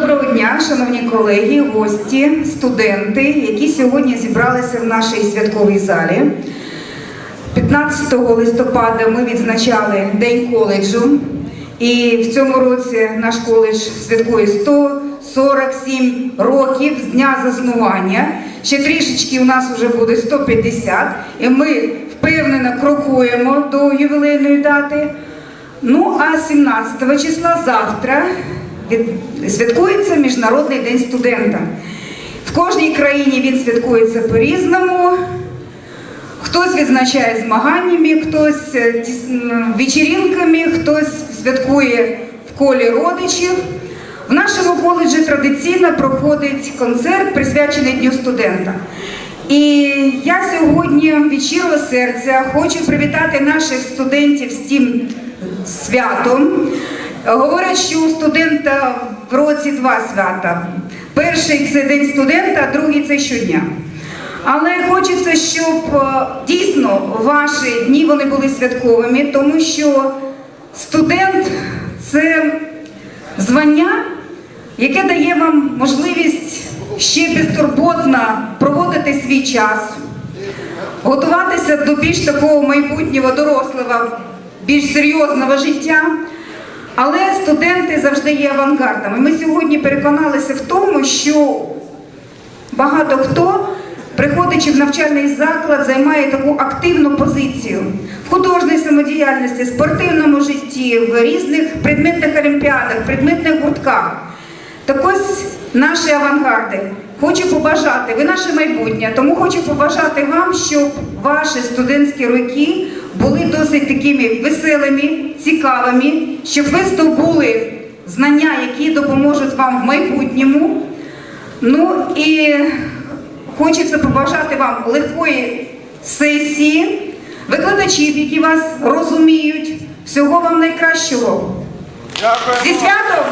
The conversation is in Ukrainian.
Доброго дня, шановні колеги, гості, студенти, які сьогодні зібралися в нашій святковій залі. 15 листопада ми відзначали День коледжу, і в цьому році наш коледж святкує 147 років з дня заснування. Ще трішечки у нас вже буде 150, і ми впевнено крокуємо до ювілейної дати. Ну а 17 числа завтра святкується Міжнародний день студента. В кожній країні він святкується по-різному. Хтось відзначає змаганнями, хтось е, вечірінками, хтось святкує в колі родичів. В нашому коледжі традиційно проходить концерт, присвячений Дню студента. І я сьогодні від щирого серця хочу привітати наших студентів з тим святом. Говорять, що у студента в році два свята. Перший це День студента, другий це щодня. Але хочеться, щоб е, дійсно ваші дні вони були святковими, тому що студент це звання, яке дає вам можливість ще безтурботно проводити свій час, готуватися до більш такого майбутнього дорослого, більш серйозного життя. Але студенти завжди є авангардами. Ми сьогодні переконалися в тому, що Багато хто, приходячи в навчальний заклад, займає таку активну позицію в художній самодіяльності, спортивному житті, в різних предметних олімпіадах, предметних гуртках. Так ось наші авангарди. Хочу побажати, ви наше майбутнє, тому хочу побажати вам, щоб ваші студентські роки були досить такими веселими, цікавими, щоб ви здобули знання, які допоможуть вам в майбутньому. Ну і хочеться побажати вам легкої сесії, викладачів, які вас розуміють. Всього вам найкращого. Дякую. Зі святом!